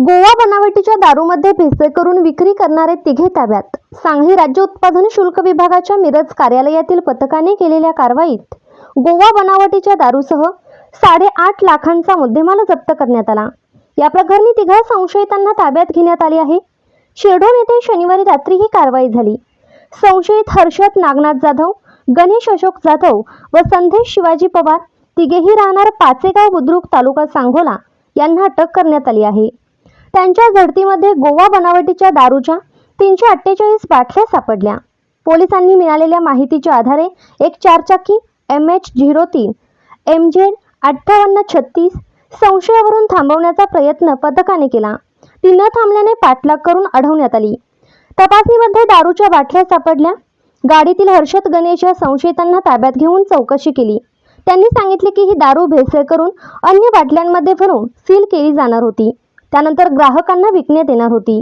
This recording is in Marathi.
गोवा बनावटीच्या दारूमध्ये भेसळ करून विक्री करणारे तिघे ताब्यात. सांगली राज्य उत्पादन शुल्क विभागाच्या मिरज कार्यालयातील पथकाने केलेल्या कारवाईत गोवा बनावटीच्या दारूसह साडेआठ लाखांचा मुद्देमाल जप्त करण्यात आला. या प्रकरणी तिघा संशयितांना ताब्यात घेण्यात आले आहे. शिरडोन येथे शनिवारी रात्री ही कारवाई झाली. संशयित हर्षद नागनाथ जाधव गणेश अशोक जाधव व संदेश शिवाजी पवार तिघेही राहणार पाचेगाव बुद्रुक तालुका सांगोला यांना अटक करण्यात आली आहे. त्यांच्या झडतीमध्ये गोवा बनावटीच्या दारूच्या तीनशे अठ्ठेचाळीस बाटल्या सापडल्या. पोलिसांनी मिळालेल्या माहितीच्या आधारे एक चारचाकी एम एच झिरो तीन एम झेड अठ्ठावन्न छत्तीस संशयावरून थांबवण्याचा प्रयत्न पथकाने केला. ती न थांबल्याने पाठलाग करून अडवण्यात आली. तपासणीमध्ये दारूच्या बाटल्या सापडल्या. गाडीतील हर्षद गणेश या संशयितांना ताब्यात घेऊन चौकशी केली. त्यांनी सांगितले की ही दारू भेसळ करून अन्य बाटल्यांमध्ये भरून सील केली जाणार होती. त्यानंतर ग्राहकांना विकण्यात येणार होती.